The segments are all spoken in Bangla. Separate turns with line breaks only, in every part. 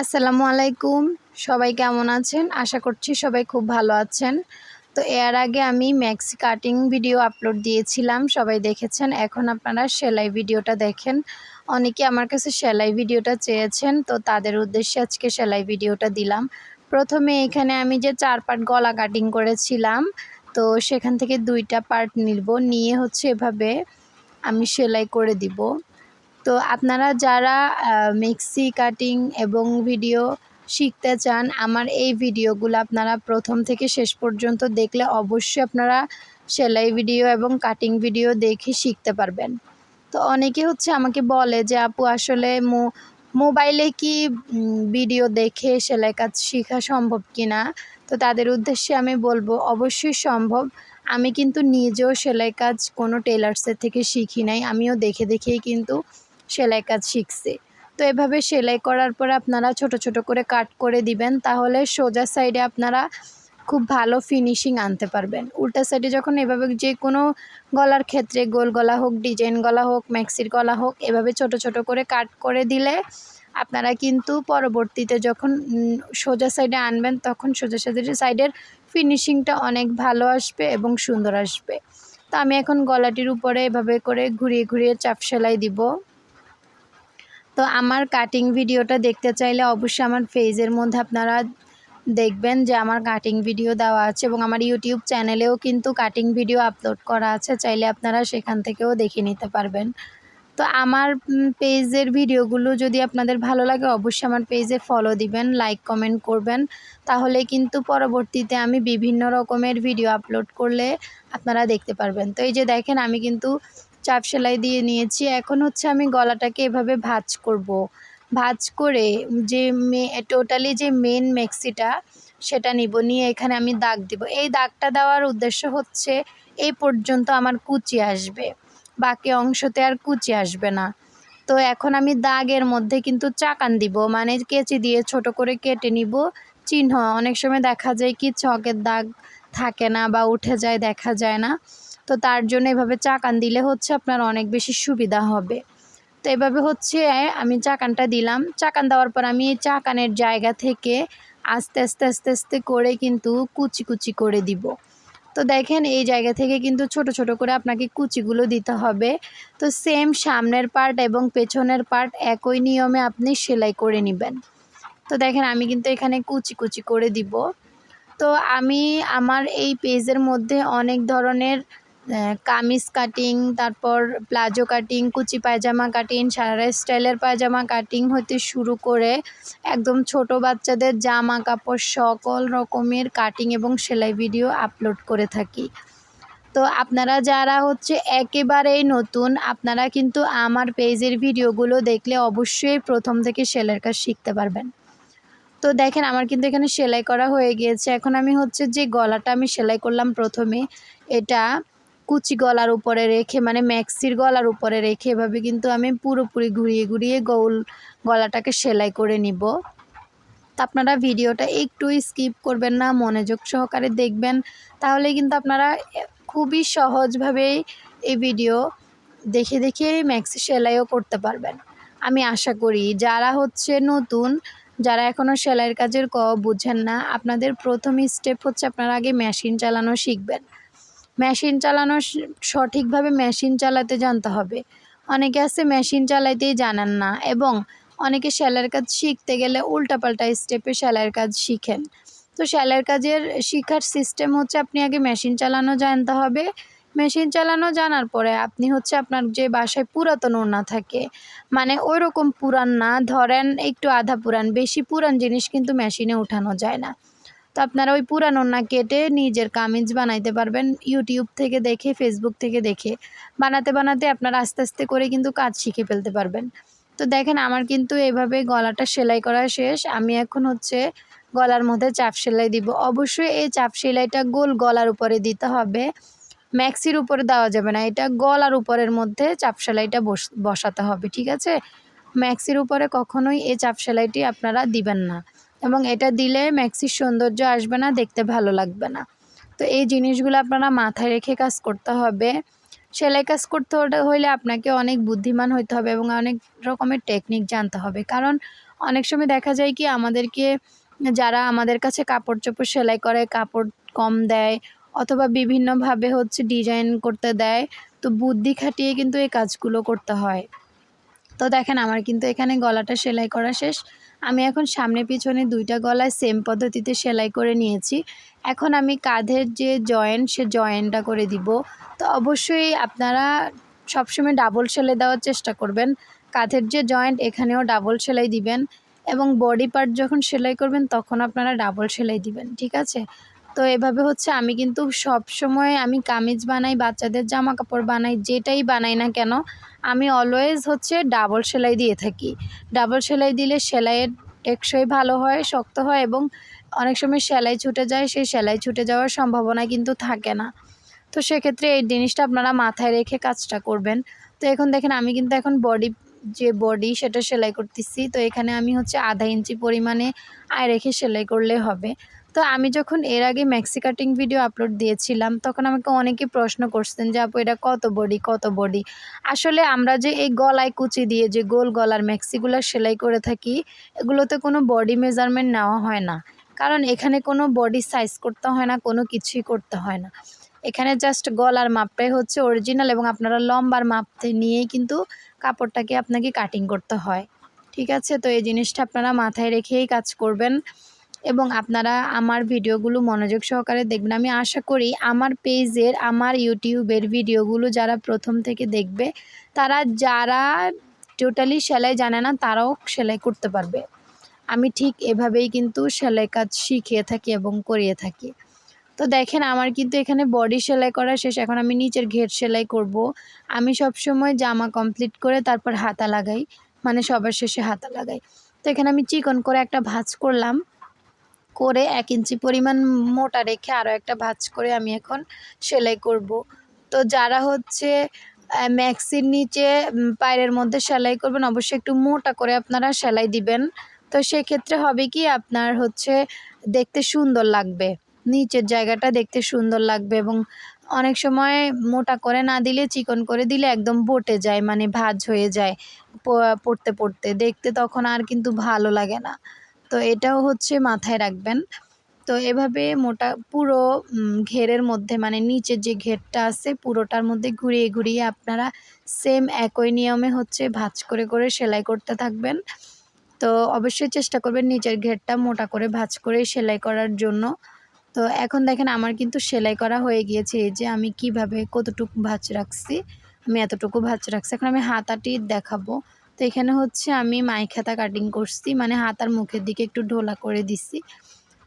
আসসালামু আলাইকুম। সবাই কেমন আছেন? আশা করছি সবাই খুব ভালো আছেন। তো এর আগে আমি ম্যাক্সি কাটিং ভিডিও আপলোড দিয়েছিলাম, সবাই দেখেছেন। এখন আপনারা সেলাই ভিডিওটা দেখেন। অনেকে আমার কাছে সেলাই ভিডিওটা চেয়েছেন, তো তাদের উদ্দেশ্যে আজকে সেলাই ভিডিওটা দিলাম। প্রথমে এখানে আমি যে চার পার্ট গলা কাটিং করেছিলাম, তো সেখান থেকে দুইটা পার্ট নিব। নিয়ে হচ্ছে এভাবে আমি সেলাই করে দিব। তো আপনারা যারা মিক্সি কাটিং এবং ভিডিও শিখতে চান, আমার এই ভিডিওগুলো আপনারা প্রথম থেকে শেষ পর্যন্ত দেখলে অবশ্যই আপনারা সেলাই ভিডিও এবং কাটিং ভিডিও দেখে শিখতে পারবেন। তো অনেকে হচ্ছে আমাকে বলে যে, আপু, আসলে মোবাইলে কি ভিডিও দেখে সেলাই কাজ শেখা সম্ভব কি না তো তাদের উদ্দেশ্যে আমি বলব, অবশ্যই সম্ভব। আমি কিন্তু নিজেও সেলাই কাজ কোনো টেলার্সের থেকে শিখি নাই, আমিও দেখে দেখেই কিন্তু সেলাই কাজ শিখছি। তো এভাবে সেলাই করার পর আপনারা ছোট ছোট করে কাট করে দিবেন, তাহলে সোজা সাইডে আপনারা খুব ভালো ফিনিশিং আনতে পারবেন। উল্টা সাইডে যখন এভাবে যে কোনো গলার ক্ষেত্রে গোল গলা হোক ডিজাইন গলা হোক ম্যাক্সির গলা হোক, এভাবে ছোট ছোট করে কাট করে দিলে আপনারা কিন্তু পরবর্তীতে যখন সোজা সাইডে আনবেন, তখন সোজা সাইডে সাইডের ফিনিশিংটা অনেক ভালো আসবে এবং সুন্দর আসবে। তো আমি এখন গলাটির উপরে এভাবে করে ঘুরিয়ে ঘুরিয়ে চাপ সেলাই দিব। তো আমার কাটিং ভিডিওটা দেখতে চাইলে অবশ্যই আমার পেজের মধ্যে আপনারা দেখবেন যে আমার কাটিং ভিডিও দেওয়া আছে এবং আমার ইউটিউব চ্যানেলেও কিন্তু কাটিং ভিডিও আপলোড করা আছে, চাইলে আপনারা সেখান থেকেও দেখে নিতে পারবেন। তো আমার পেজের ভিডিওগুলো যদি আপনাদের ভালো লাগে অবশ্যই আমার পেজে ফলো দিবেন লাইক কমেন্ট করবেন। তাহলে কিন্তু পরবর্তীতে আমি বিভিন্ন রকমের ভিডিও আপলোড করলে আপনারা দেখতে পারবেন। তো এই যে দেখেন, আমি কিন্তু চাপ সেলাই দিয়ে নিয়েছি। এখন হচ্ছে আমি গলাটাকে এভাবে ভাজ করব। ভাজ করে যে মে টোটালি যে মেন মেক্সিটা সেটা নিব। নিয়ে এখানে আমি দাগ দিব। এই দাগটা দেওয়ার উদ্দেশ্য হচ্ছে, এই পর্যন্ত আমার কুচি আসবে। বাকি অংশতে আর কুচি আসবে না। তো এখন আমি দাগের মধ্যে কিন্তু চাকান দিব। মানে কেচি দিয়ে ছোট করে কেটে নিব। চিহ্ন, অনেক সময় দেখা যায় কি, ছকের দাগ থাকে না বা উঠে যায়, দেখা যায় না। তো তার জন্য এভাবে চাকান দিলে হচ্ছে আপনার অনেক বেশি সুবিধা হবে। তো এভাবে হচ্ছে আমি চাকানটা দিলাম। চাকান দেওয়ার পর আমি এই চাকানের জায়গা থেকে আস্তে আস্তে আস্তে আস্তে করে কিন্তু কুচি কুচি করে দিব। তো দেখেন এই জায়গা থেকে কিন্তু ছোট ছোট করে আপনাকে কুচিগুলো দিতে হবে। তো সেম সামনের পার্ট এবং পেছনের পার্ট একই নিয়মে আপনি সেলাই করে নেবেন। তো দেখেন আমি কিন্তু এখানে কুচি কুচি করে দিব। তো আমি আমার এই পেজের মধ্যে অনেক ধরনের কামিজ কাটিং তারপর প্লাজো কাটিং কুচি পায়জামা কাটিং সারা স্টাইলের পায়জামা কাটিং হতে শুরু করে একদম ছোট বাচ্চাদের জামা কাপড় সকল রকমের কাটিং এবং সেলাই ভিডিও আপলোড করে থাকি। তো আপনারা যারা হচ্ছে একেবারেই নতুন, আপনারা কিন্তু আমার পেজের ভিডিওগুলো দেখলে অবশ্যই প্রথম থেকে সেলাইয়ের কাজ শিখতে পারবেন। তো দেখেন, আমার কিন্তু এখানে সেলাই করা হয়ে গিয়েছে। এখন আমি হচ্ছে যে গলাটা আমি সেলাই করলাম প্রথমে, এটা কুচি গলার উপরে রেখে মানে ম্যাক্সির গলার উপরে রেখে, এভাবে কিন্তু আমি পুরোপুরি ঘুরিয়ে ঘুরিয়ে গোল গলাটাকে সেলাই করে নিব। তো আপনারা ভিডিওটা একটু স্কিপ করবেন না, মনোযোগ সহকারে দেখবেন। তাহলে কিন্তু আপনারা খুবই সহজভাবেই এই ভিডিও দেখে দেখে ম্যাক্সি সেলাইও করতে পারবেন। আমি আশা করি যারা হচ্ছে নতুন যারা এখনও সেলাইয়ের কাজের ক বুঝেন না, আপনাদের প্রথম স্টেপ হচ্ছে আপনারা আগে মেশিন চালানো শিখবেন। মেশিন চালানো সঠিকভাবে মেশিন চালাতে জানতে হবে। অনেকে আছে মেশিন চালাইতেই জানেন না এবং অনেকে সেলাইয়ের কাজ শিখতে গেলে উল্টাপাল্টা স্টেপে সেলাইয়ের কাজ শিখেন। তো সেলাইয়ের কাজের শিখার সিস্টেম হচ্ছে আপনি আগে মেশিন চালানো জানতে হবে। মেশিন চালানো জানার পরে আপনি হচ্ছে আপনার যে বাসায় পুরাতন ওড়না থাকে মানে ওই রকম পুরান না, ধরেন একটু আধা পুরান, বেশি পুরান জিনিস কিন্তু মেশিনে উঠানো যায় না। তো আপনারা ওই পুরানো না কেটে নিজের কামিজ বানাইতে পারবেন, ইউটিউব থেকে দেখে, ফেসবুক থেকে দেখে, বানাতে বানাতে আপনারা আস্তে আস্তে করে কিন্তু কাজ শিখে ফেলতে পারবেন। তো দেখেন আমার কিন্তু এভাবে গলাটা সেলাই করা শেষ, আমি এখন হচ্ছে গলার মধ্যে চাপ সেলাই দিব। অবশ্যই এই চাপ সেলাইটা গোল গলার উপরে দিতে হবে। ম্যাক্সির উপরে দেওয়া যাবে না। এটা গলার উপরের মধ্যে চাপ সেলাইটা বসাতে হবে, ঠিক আছে? ম্যাক্সির উপরে কখনোই এই চাপ সেলাইটি আপনারা দিবেন না। এবং এটা দিলে ম্যাক্সির সৌন্দর্য আসবে না, দেখতে ভালো লাগবে না। তো এই জিনিসগুলো আপনারা মাথায় রেখে কাজ করতে হবে। সেলাই কাজ করতে হলে আপনাকে অনেক বুদ্ধিমান হইতে হবে এবং অনেক রকমের টেকনিক জানতে হবে। কারণ অনেক সময় দেখা যায় কি, আমাদেরকে যারা আমাদের কাছে কাপড় চোপড় সেলাই করে, কাপড় কম দেয় অথবা বিভিন্নভাবে হচ্ছে ডিজাইন করতে দেয়। তো বুদ্ধি খাটিয়ে কিন্তু এই কাজগুলো করতে হয়। তো দেখেন, আমার কিন্তু এখানে গলাটা সেলাই করা শেষ। আমি এখন সামনে পিছনে দুইটা গলায় সেম পদ্ধতিতে সেলাই করে নিয়েছি। এখন আমি কাঁধের যে জয়েন্ট সে জয়েন্টটা করে দিব। তো অবশ্যই আপনারা সবসময় ডাবল সেলাই দেওয়ার চেষ্টা করবেন। কাঁধের যে জয়েন্ট এখানেও ডাবল সেলাই দিবেন। এবং বডি পার্ট যখন সেলাই করবেন, তখন আপনারা ডাবল সেলাই দিবেন, ঠিক আছে? তো এভাবে হচ্ছে আমি কিন্তু সব সময় আমি কামিজ বানাই, বাচ্চাদের জামা কাপড় বানাই, যেটাই বানাই না কেন, আমি অলওয়েজ হচ্ছে ডাবল সেলাই দিয়ে থাকি। ডাবল সেলাই দিলে সেলাইয়ের টেকসই ভালো হয়, শক্ত হয় এবং অনেক সময় সেলাই ছুটে যায়, সেই সেলাই ছুটে যাওয়ার সম্ভাবনা কিন্তু থাকে না। তো সেক্ষেত্রে এই জিনিসটা আপনারা মাথায় রেখে কাজটা করবেন। তো এখন দেখেন আমি কিন্তু এখন বডি যে বডি সেটা সেলাই করতেছি, তো এখানে আমি হচ্ছে আধা ইঞ্চি পরিমাণে আয় রেখে সেলাই করলে হবে। তো আমি যখন এর আগে ম্যাক্সি কাটিং ভিডিও আপলোড দিয়েছিলাম, তখন আমাকে অনেকে প্রশ্ন করছেন যে, আপু, এটা কত বডি কত বডি আসলে আমরা যে এই গলায় কুচি দিয়ে যে গোল গলার ম্যাক্সিগুলো সেলাই করে থাকি, এগুলোতে কোনো বডি মেজারমেন্ট নেওয়া হয় না। কারণ এখানে কোনো বডি সাইজ করতে হয় না, কোনো কিছুই করতে হয় না। এখানে জাস্ট গলার মাপটাই হচ্ছে অরিজিনাল এবং আপনারা লম্বার মাপতে নিয়েই কিন্তু কাপড়টাকে আপনাকে কাটিং করতে হয়। ঠিক আছে? তো এই জিনিসটা আপনারা মাথায় রেখেই কাজ করবেন। এবং আপনারা আমার ভিডিওগুলো মনোযোগ সহকারে দেখবেন। আমি আশা করি আমার পেজের, আমার ইউটিউবের ভিডিওগুলো যারা প্রথম থেকে দেখবে, তারা যারা টোটালি সেলাই জানে না, তারাও সেলাই করতে পারবে। আমি ঠিক এভাবেই কিন্তু সেলাই কাজ শিখিয়ে থাকি এবং করিয়ে থাকি। তো দেখেন, আমার কিন্তু এখানে বডি সেলাই করা শেষ। এখন আমি নিচের ঘের সেলাই করব। আমি সব সময় জামা কমপ্লিট করে তারপর হাতা লাগাই। মানে সবার শেষে হাতা লাগাই। তো এখানে আমি চিকন করে একটা ভাঁজ করলাম। করে এক ইঞ্চি পরিমাণ মোটা রেখে আরও একটা ভাঁজ করে আমি এখন সেলাই করব। তো যারা হচ্ছে ম্যাক্সির নিচে পায়ের মধ্যে সেলাই করবেন, অবশ্যই একটু মোটা করে আপনারা সেলাই দিবেন। তো সেক্ষেত্রে হবে কি, আপনার হচ্ছে দেখতে সুন্দর লাগবে। নিচের জায়গাটা দেখতে সুন্দর লাগবে এবং অনেক সময় মোটা করে না দিলে, চিকন করে দিলে একদম বটে যায় মানে ভাজ হয়ে যায় পড়তে পড়তে। দেখতে তখন আর কিন্তু ভালো লাগে না। তো এটাও হচ্ছে মাথায় রাখবেন। তো এভাবে মোটা, পুরো ঘেরের মধ্যে মানে নিচের যে ঘেরটা আছে, পুরোটার মধ্যে ঘুরিয়ে ঘুরিয়ে আপনারা সেম একই নিয়মে হচ্ছে ভাজ করে করে সেলাই করতে থাকবেন। তো অবশ্যই চেষ্টা করবেন নিচের ঘেরটা মোটা করে ভাজ করে সেলাই করার জন্য। তো এখন দেখেন আমার কিন্তু সেলাই করা হয়ে গিয়েছে, এই যে আমি কীভাবে কতটুকু ভাজ রাখছি, আমি এতটুকু ভাজ রাখছি। এখন আমি হাতাটি দেখাবো। তো এখানে হচ্ছে আমি মাইখাতা কাটিং করছি মানে হাতার মুখের দিকে একটু ঢোলা করে দিছি।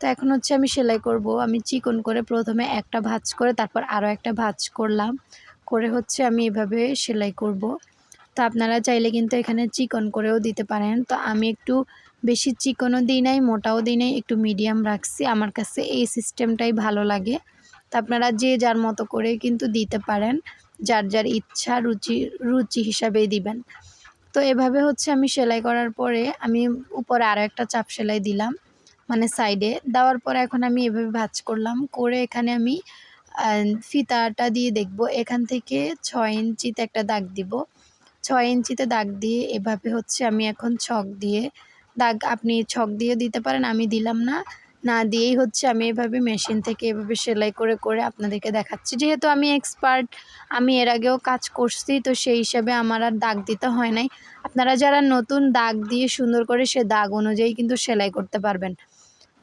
তো এখন হচ্ছে আমি সেলাই করব। আমি চিকন করে প্রথমে একটা ভাজ করে, তারপর আরও একটা ভাজ করলাম। করে হচ্ছে আমি এভাবে সেলাই করব। তো আপনারা চাইলে কিন্তু এখানে চিকন করেও দিতে পারেন। তো আমি একটু বেশি চিকনও দিই নাই, মোটাও দিই নাই, একটু মিডিয়াম রাখছি। আমার কাছে এই সিস্টেমটাই ভালো লাগে। তো আপনারা যে যার মতো করে কিন্তু দিতে পারেন। যার যার ইচ্ছা, রুচি রুচি হিসাবেই দিবেন। তো এভাবে হচ্ছে আমি সেলাই করার পরে আমি উপরে আরও একটা চাপ সেলাই দিলাম মানে সাইডে দেওয়ার পরে এখন আমি এভাবে ভাজ করলাম, করে এখানে আমি ফিতাটা দিয়ে দেখব। এখান থেকে ছয় ইঞ্চিতে একটা দাগ দিব। ছয় ইঞ্চিতে দাগ দিয়ে এভাবে হচ্ছে আমি এখন ছক দিয়ে, দাগ আপনি ছক দিয়ে দিতে পারেন, আমি দিলাম না। না দিয়েই হচ্ছে আমি এভাবে মেশিন থেকে এভাবে সেলাই করে করে আপনাদেরকে দেখাচ্ছি। যেহেতু আমি এক্সপার্ট আমি এর আগেও কাজ করছি, তো সেই হিসাবে আমার আর দাগ দিতে হয় নাই। আপনারা যারা নতুন দাগ দিয়ে সুন্দর করে সে দাগ অনুযায়ী কিন্তু সেলাই করতে পারবেন।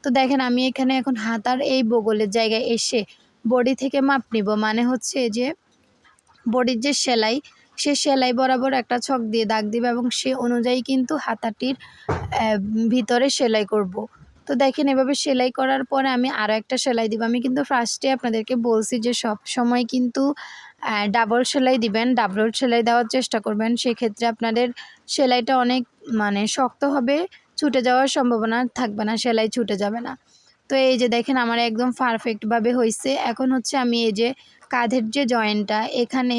তো দেখেন আমি এখানে এখন হাতার এই বগলের জায়গায় এসে বডি থেকে মাপ নিব। মানে হচ্ছে যে বডির যে সেলাই, সে সেলাই বরাবর একটা ছক দিয়ে দাগ দিবে এবং সে অনুযায়ী কিন্তু হাতাটির ভিতরে সেলাই করব। তো দেখেন, এভাবে সেলাই করার পরে আমি আরও একটা সেলাই দিব। আমি কিন্তু ফার্স্টে আপনাদেরকে বলছি যে, সব সময় কিন্তু ডাবল সেলাই দিবেন ডাবল সেলাই দেওয়ার চেষ্টা করবেন। সেক্ষেত্রে আপনাদের সেলাইটা অনেক মানে শক্ত হবে, ছুটে যাওয়ার সম্ভাবনা থাকবে না, সেলাই ছুটে যাবে না। তো এই যে দেখেন, আমার একদম পারফেক্টভাবে হয়েছে এখন হচ্ছে আমি এই যে কাঁধের যে জয়েন্টটা এখানে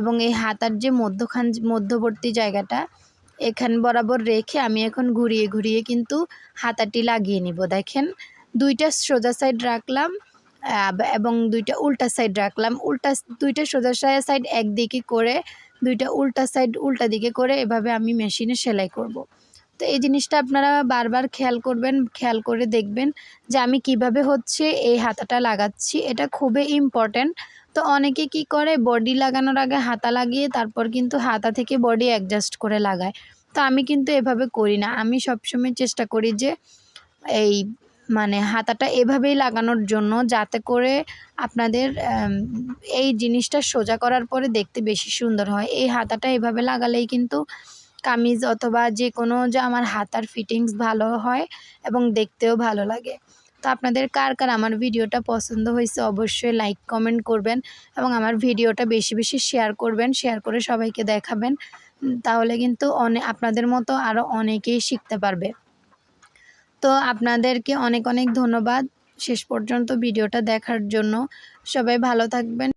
এবং এই হাতার যে মধ্যখান, মধ্যবর্তী জায়গাটা এখান বরাবর রেখে আমি এখন ঘুরিয়ে ঘুরিয়ে কিন্তু হাতাটি লাগিয়ে নিব। দেখেন, দুইটা সোজা সাইড রাখলাম এবং দুইটা উল্টা সাইড রাখলাম। উল্টা দুইটা সোজা সাইড একদিকে করে, দুইটা উল্টা সাইড উল্টা দিকে করে এভাবে আমি মেশিনে সেলাই করব। তো এই জিনিসটা আপনারা বারবার খেয়াল করবেন, খেয়াল করে দেখবেন যে আমি কীভাবে হচ্ছে এই হাতাটা লাগাচ্ছি। এটা খুবই ইম্পর্ট্যান্ট তো অনেকে কি করে? বডি লাগানোর আগে হাতা লাগিয়ে তারপর কিন্তু হাতা থেকে বডি অ্যাডজাস্ট করে লাগায়। তো আমি কিন্তু এভাবে করি না। আমি সবসময় চেষ্টা করি যে, এই মানে হাতাটা এভাবেই লাগানোর জন্য যাতে করে আপনাদের এই জিনিসটা সোজা করার পরে দেখতে বেশি সুন্দর হয়। এই হাতাটা এভাবে লাগালেই কিন্তু কামিজ অথবা যে কোনো যে আমার হাতার ফিটিংস ভালো হয় এবং দেখতেও ভালো লাগে। তো আপনাদের কার কার আমার ভিডিওটা পছন্দ হয়েছে অবশ্যই লাইক কমেন্ট করবেন এবং আমার ভিডিওটা বেশি বেশি শেয়ার করবেন শেয়ার করে সবাইকে দেখাবেন। তাহলে কিন্তু অনেক আপনাদের মতো আরও অনেকেই শিখতে পারবে। তো আপনাদেরকে অনেক অনেক ধন্যবাদ শেষ পর্যন্ত ভিডিওটা দেখার জন্য। সবাই ভালো থাকবেন।